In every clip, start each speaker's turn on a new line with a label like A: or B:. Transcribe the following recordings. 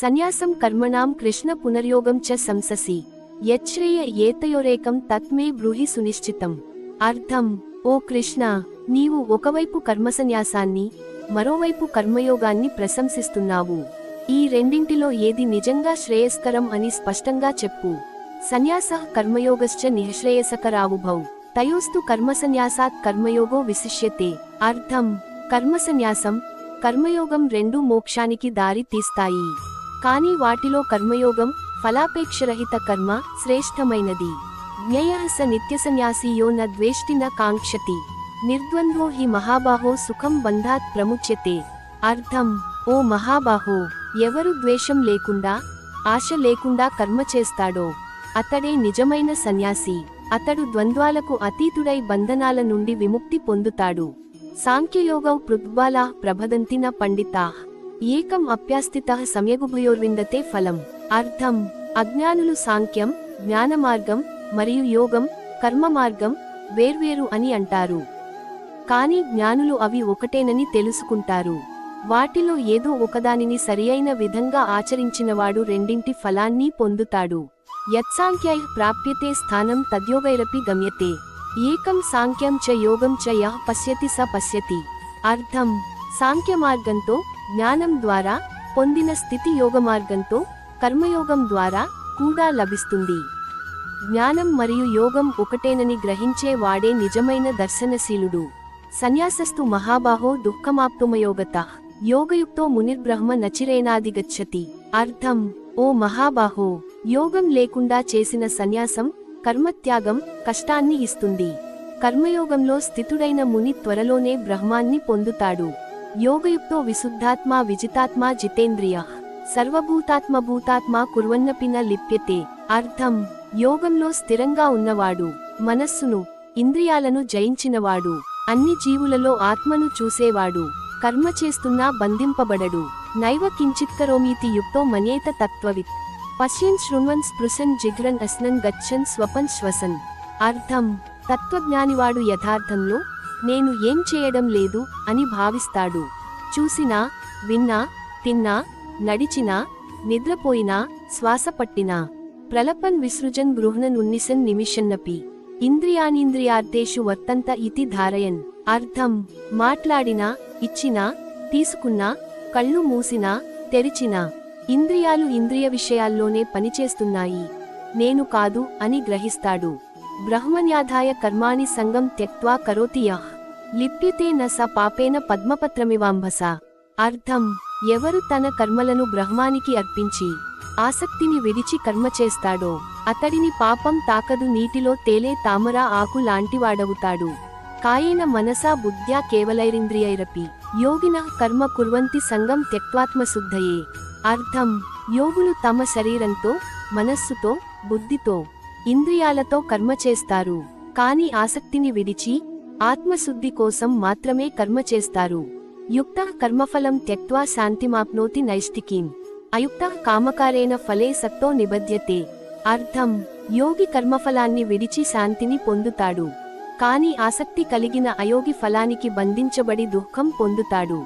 A: సన్యాసం కర్మణాం కృష్ణ పునర్యోగం చ సంససి. యచ్రేయ ఏతయోరేకం తత్మే బ్రూహి సునిశ్చితం. అర్థం ఓ కృష్ణ నీవు ఒకవైపు కర్మసన్యాసాన్ని మరోవైపు కర్మయోగాన్ని ప్రశంసిస్తున్నావు. ఈ రెండింటిలో ఏది నిజంగా శ్రేయస్కరం అని స్పష్టంగా చెప్పు. సన్యాస కర్మయోగశ్చ నిశ్రేయసకరావుభౌ తయోస్తు కర్మసన్యాసాత్ కర్మయోగో విశిష్యతే. అర్థం కర్మసన్యాసం కర్మయోగం రెండు మోక్షానికి దారి తీస్తాయి. కాని వాటిలో కర్మయోగం ఫలాపేక్షరహిత కర్మ శ్రేష్టమైనది. జ్ఞేయ స నిత్యసన్యాసీ యో న ద్వేష్టిన కాంక్షతి. నిర్ద్వంద్వో హి మహాబాహో సుఖం బంధాత్ ప్రముచ్యతే. అర్థం ఓ మహాబాహో ఎవరు ద్వేషం లేకుండా ఆశ లేకుండా కర్మ చేస్తాడో. అతడే నిజమైన సన్యాసి. అతడు ద్వంద్వాలకు అతీతుడై బంధనాల నుండి విముక్తి పొందుతాడు. సాంఖ్యయోగౌ పృథ్వాలా ప్రభదంతిన న పండితా. ఏకం అప్యాస్థిత సమ్యగుభయోర్విందతే ఫలం. అర్థం. అజ్ఞానులు సాంఖ్యం జ్ఞాన మార్గం మరియు యోగం కర్మ మార్గం వేర్వేరు అని అంటారు. కానీ జ్ఞానులు అవి ఒకటేనని తెలుసుకుంటారు. వాటిలో ఏదో ఒకదానిని సరియైన విధంగా ఆచరించినవాడు రెండింటి ఫలాన్ని పొందుతాడు. యత్సాంఖ్యై ప్రాప్యతే స్థానం తద్యోగైరపి గమ్యతే. ఏకం సాంఖ్యం చ యోగం చ యః పశ్యతి స పశ్యతి. అర్థం. సాంఖ్య మార్గంతో జ్ఞానం ద్వారా పొందిన స్థితి యోగమార్గంతో కర్మయోగం ద్వారా కూడా లభిస్తుంది. జ్ఞానం మరియు యోగం ఒకటేనని గ్రహించే వాడే నిజమైన దర్శనశీలుడు. సన్యాసస్తు మహాబాహో దుఃఖమాప్తుమయోగత. యోగయుక్తో మునిర్బ్రహ్మ నచిరేనాదిగచ్చతి అర్థం ఓ మహాబాహో యోగం లేకుండా చేసిన సన్యాసం కర్మత్యాగం కష్టాన్ని ఇస్తుంది. కర్మయోగంలో స్థితుడైన ముని త్వరలోనే బ్రహ్మాన్ని పొందుతాడు. యోగయుక్తో విశుద్ధాత్మా విజితాత్మా జితేంద్రియ సర్వభూతాత్మ భూతాత్మా కుర్వన్నపిన లిప్యతే. అర్థం యోగంలో స్థిరంగా ఉన్నవాడు మనస్సును ఇంద్రియాలను జయించినవాడు అన్ని జీవులలో ఆత్మను చూసేవాడు కర్మ చేస్తున్నా బంధింపబడడు నైవ కించిత్కరోమీతి యుక్తో మనేత తత్వవిత్. పశ్యన్ శృణ్వన్ స్పృశన్ జిగ్రన్ అస్నన్ గచ్చన్ స్వపన్ శ్వసన్. అర్థం తత్వజ్ఞానివాడు యథార్థంలో నేను ఏం చేయడం లేదు అని భావిస్తాడు. చూసినా విన్నా తిన్నా నడిచినా నిద్రపోయినా శ్వాస పట్టినా. ప్రలపన్ విసృజన్ గృహ్ణన్ ఉన్నిసన్ నిమిషన్నపి. ఇంద్రియానింద్రియార్థేషు వర్తంత ఇతి ధారయన్. అర్థం మాట్లాడినా ఇచ్చినా తీసుకున్నా కళ్ళు మూసినా తెరిచినా. ఇంద్రియాలు ఇంద్రియ విషయాల్లోనే పనిచేస్తున్నాయి. నేను కాదు అని గ్రహిస్తాడు. బ్రహ్మన్యాధాయ కర్మాణి సంగం త్యక్వా కరోతి యహ్ లిప్యతే న స పాపేన పద్మపత్రమివాంభస అర్థం ఎవరు తన కర్మలను బ్రహ్మానికి అర్పించి ఆసక్తిని విడిచి కర్మ చేస్తాడో అతడిని పాపం తాకదు నీటిలో తేలే తామర ఆకు లాంటివాడవుతాడు కాయేన మనసా బుద్ధ్యా కేవలైరింద్రియైరపి యోగిన కర్మ కుర్వంతి సంగం త్యక్వాత్మశుద్ధయే అర్థం యోగులు తమ శరీరంతో మనస్సుతో బుద్ధితో ఇంద్రియాలతో కర్మ చేస్తారు. కాని ఆసక్తిని విడిచి ఆత్మశుద్ధి కోసం మాత్రమే కర్మ చేస్తారు. యుక్త కర్మఫలం త్యక్వా శాంతిమాప్నోతి నైష్టికీం. అయుక్త కామకారేణ ఫలే సత్తో నిబధ్యతే. అర్థం యోగి కర్మఫలాన్ని విడిచి శాంతిని పొందుతాడు. కాని ఆసక్తి కలిగిన అయోగి ఫలానికి బంధించబడి దుఃఖం పొందుతాడు.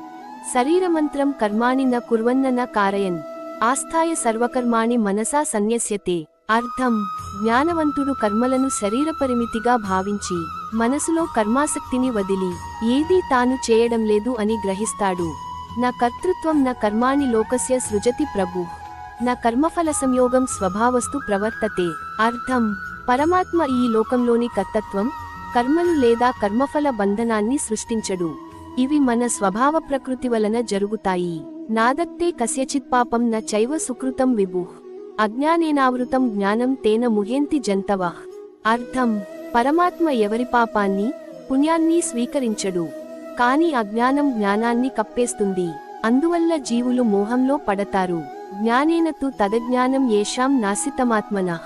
A: శరీరమంత్రం కర్మాణి న కుర్వన్న న కారయన్. ఆస్థాయ సర్వకర్మాణి మనసా సన్యస్యతే. అర్థం. జ్ఞానవంతుడు కర్మలను శరీర పరిమితిగా భావించి మనసులో కర్మాసక్తిని వదిలి ఏదీ తాను చేయడం లేదు అని గ్రహిస్తాడు. నా కర్తృత్వం నా కర్మాణి లోకస్య సృజతి ప్రభు. నా కర్మఫల సంయోగం స్వభావస్తు ప్రవర్తతే. అర్థం. పరమాత్మ ఈ లోకంలోని కర్తత్వం కర్మలు లేదా కర్మఫల బంధనాన్ని సృష్టించడు. ఇవి మన స్వభావ ప్రకృతి వలన జరుగుతాయి. నాదత్తే కస్యచిత్ పాపం న చైవ సుకృతం విభు. అజ్ఞానేనావృతం జ్ఞానం తేన ముహేంతి జంతవ. అర్థం పరమాత్మ ఎవరి పాపాన్ని పుణ్యాన్ని స్వీకరించడు. కాని అజ్ఞానం జ్ఞానాన్ని కప్పేస్తుంది. అందువల్ల జీవులు మోహంలో పడతారు. జ్ఞానేనతు తదజ్ఞానం ఏషాం నాసితమాత్మన.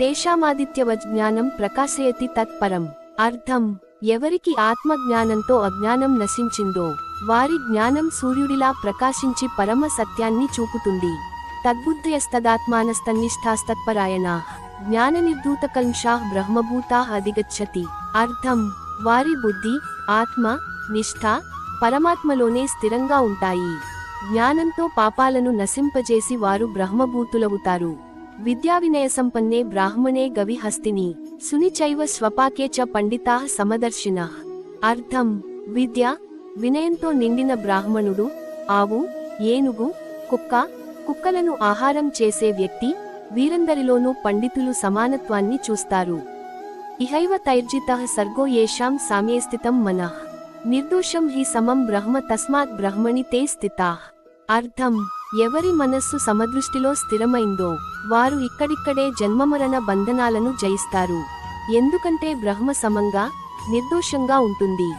A: తేషామాదిత్యవజ్ఞానం ప్రకాశయతి తత్పరం. అర్థం ఎవరికి ఆత్మజ్ఞానంతో అజ్ఞానం నశించిందో వారి జ్ఞానం సూర్యుడిలా ప్రకాశించి పరమ సత్యాన్ని చూపుతుంది. తద్బుద్ధయస్తదాత్మానస్తన్నిష్టాస్తత్పరాయణా జ్ఞాననిర్ధూతకల్షా బ్రహ్మభూతా అధిగచ్చతి. అర్థం. వారి బుద్ధి ఆత్మ నిష్ఠ పరమాత్మలోనే స్థిరంగా ఉంటాయి. జ్ఞానంతో పాపాలను నశింపజేసి వారు బ్రహ్మభూతులవుతారు. విద్యా వినయ సంపన్నే బ్రాహ్మణే గవి హస్తిని సునిచైవ స్వపాకే చ పండితా సమదర్శిన. అర్థం. విద్య. వినయంతో నిండిన బ్రాహ్మణుడు ఆవు ఏనుగు కుక్క కుక్కలను ఆహారం చేసే వ్యక్తి వీరందరిలోనూ పండితులు సమానత్వాన్ని చూస్తారు. ఇహైవ తైర్జిత సర్గో యేషాం సామ్యేస్థితం మనః. నిర్దోషం హి సమం బ్రహ్మ తస్మాత్ బ్రహ్మణి తే స్థితా. అర్థం ఎవరి మనస్సు సమదృష్టిలో స్థిరమైందో వారు ఇక్కడిక్కడే జన్మమరణ బంధనాలను జయిస్తారు. ఎందుకంటే బ్రహ్మ సమంగా నిర్దోషంగా ఉంటుంది.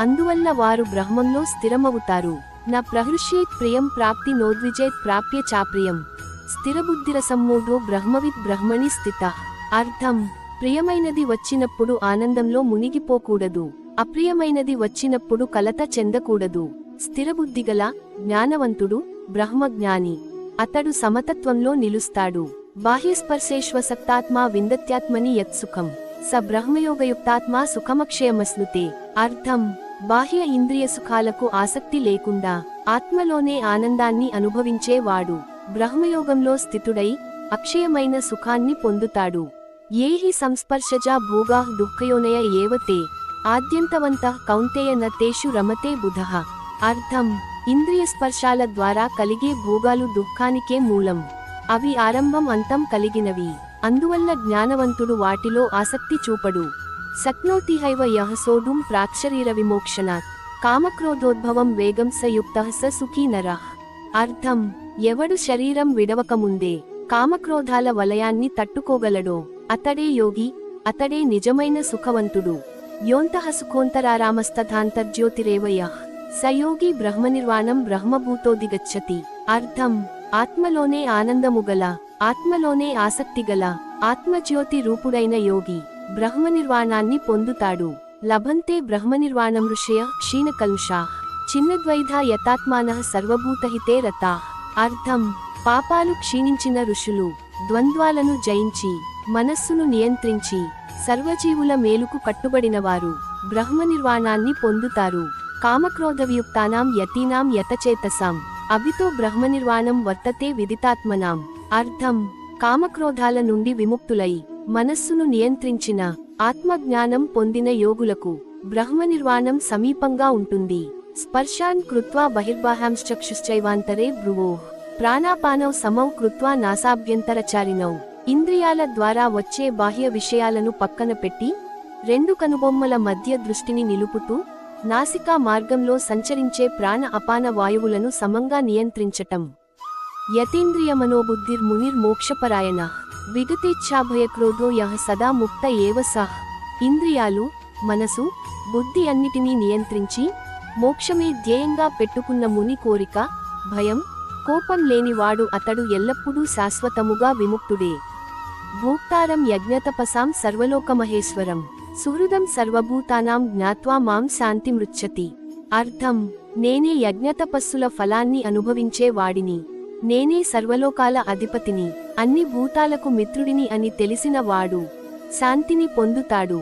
A: అందువల్ల వారు బ్రహ్మంలో స్థిరమవుతారు. నా ప్రహృష్యేత్ ప్రియం ప్రాప్తి నోద్విజేత్ ప్రాప్య చాప్రియం స్థిరబుద్ధిరసమ్మూఢో బ్రహ్మవిద్ బ్రహ్మణి స్థిత. అర్థం. ప్రియమైనది వచ్చినప్పుడు ఆనందంలో మునిగిపోకూడదు. అప్రియమైనది వచ్చినప్పుడు కలత చెందకూడదు. స్థిరబుద్ధిగల జ్ఞానవంతుడు బ్రహ్మజ్ఞాని. అతడు సమతత్వంలో నిలుస్తాడు. బాహ్యస్పర్శేష్వసక్తాత్మా విందత్యాత్మని యత్సుఖం. స బ్రహ్మయోగయుక్తాత్మా సుఖమక్షయమస్నుతే అర్థం. బాహ్య ఇంద్రియ సుఖాలకు ఆసక్తి లేకుండా ఆత్మలోనే ఆనందాన్ని అనుభవించేవాడు బ్రహ్మయోగంలో స్థితుడై అక్షయమైన సుఖాన్ని పొందుతాడు. ఏ హి సంస్పర్శజా భోగా దుఃఖయోనయ ఏవతే ఆద్యంతవంత కౌంతేయ నతేషు రమతే బుధః. అర్థం ఇంద్రియ స్పర్శాల ద్వారా కలిగే భోగాలు దుఃఖానికే మూలం. అవి ఆరంభం అంతం కలిగినవి. అందువల్ల జ్ఞానవంతుడు వాటిలో ఆసక్తి చూపడు. శక్నోతిహైవ యహ సోఢుం ప్రాక్షరీర విమోక్షణాత్ కామక్రోధోద్భవం వేగం స యుక్త స సుఖీ నరః. అర్థం ఎవడు శరీరం విడవకముందే కామక్రోధాల వలయాన్ని తట్టుకోగలడో అతడే యోగి అతడే నిజమైన సుఖవంతుడు. యోంతః సుఖోంతరారామస్తథాంతర్జ్యోతిరేవ సయోగి బ్రహ్మనిర్వాణం బ్రహ్మభూతోదిగచ్చతి. అర్థం ఆత్మలోనే ఆనందముగల ఆత్మలోనే ఆసక్తిగల ఆత్మజ్యోతి రూపుడైన యోగి. బ్రహ్మనిర్వాణాన్ని పొందుతాడు. లభంతే బ్రహ్మనిర్వాణం ఋషయ క్షీణకల్షా చిన్నద్వైధ యతాత్మాన సర్వభూతహితే రతా. అర్థం. పాపాలు క్షీణించిన ఋషులు ద్వంద్వాలను జయించి మనస్సును నియంత్రించి సర్వజీవుల మేలుకు కట్టుబడినవారు బ్రహ్మనిర్వాణాన్ని పొందుతారు. కామక్రోధవియుక్తానాం యతీనాం యతచేతసాం. అభితో బ్రహ్మనిర్వాణం వర్తతే విదితాత్మనాం. అర్థం. కామక్రోధాల నుండి విముక్తులై మనస్సును నియంత్రించిన ఆత్మజ్ఞానం పొందిన యోగులకు బ్రహ్మనిర్వాణం సమీపంగా ఉంటుంది. స్పర్శాన్ కృత్వా బహిర్బాహాంశ్చక్షుశ్చైవాంతరే భ్రువో. ప్రాణాపానౌ సమౌ కృత్వా నాసాభ్యంతరచారినౌ ఇంద్రియాల ద్వారా వచ్చే బాహ్య విషయాలను పక్కన పెట్టి రెండు కనుబొమ్మల మధ్య దృష్టిని నిలుపుతూ నాసికా మార్గంలో సంచరించే ప్రాణ అపాన వాయువులను సమంగా నియంత్రించటం. యతీంద్రియ మనోబుద్ధిర్ మునిర్ మోక్షపరాయణ. విగతేచ్ఛాభయక్రోధో యహ సదా ముక్త ఏవ సహ్ ఇంద్రియాలు మనసు బుద్ధి అన్నిటినీ నియంత్రించి మోక్షమే ధ్యేయంగా పెట్టుకున్న ముని కోరిక భయం కోపం లేనివాడు అతడు ఎల్లప్పుడూ శాశ్వతముగా విముక్తుడే. భోక్తారం యజ్ఞతపసాం సర్వలోకమహేశ్వరం. సుహృదం సర్వభూతానాం జ్ఞాత్వా మాం శాంతిమృచ్చతి అర్థం నేనే యజ్ఞతపస్సుల ఫలాన్ని అనుభవించే వాడిని. నేనే సర్వలోకాల అధిపతిని అన్ని భూతాలకు మిత్రుడిని అని తెలిసిన వాడు శాంతిని పొందుతాడు.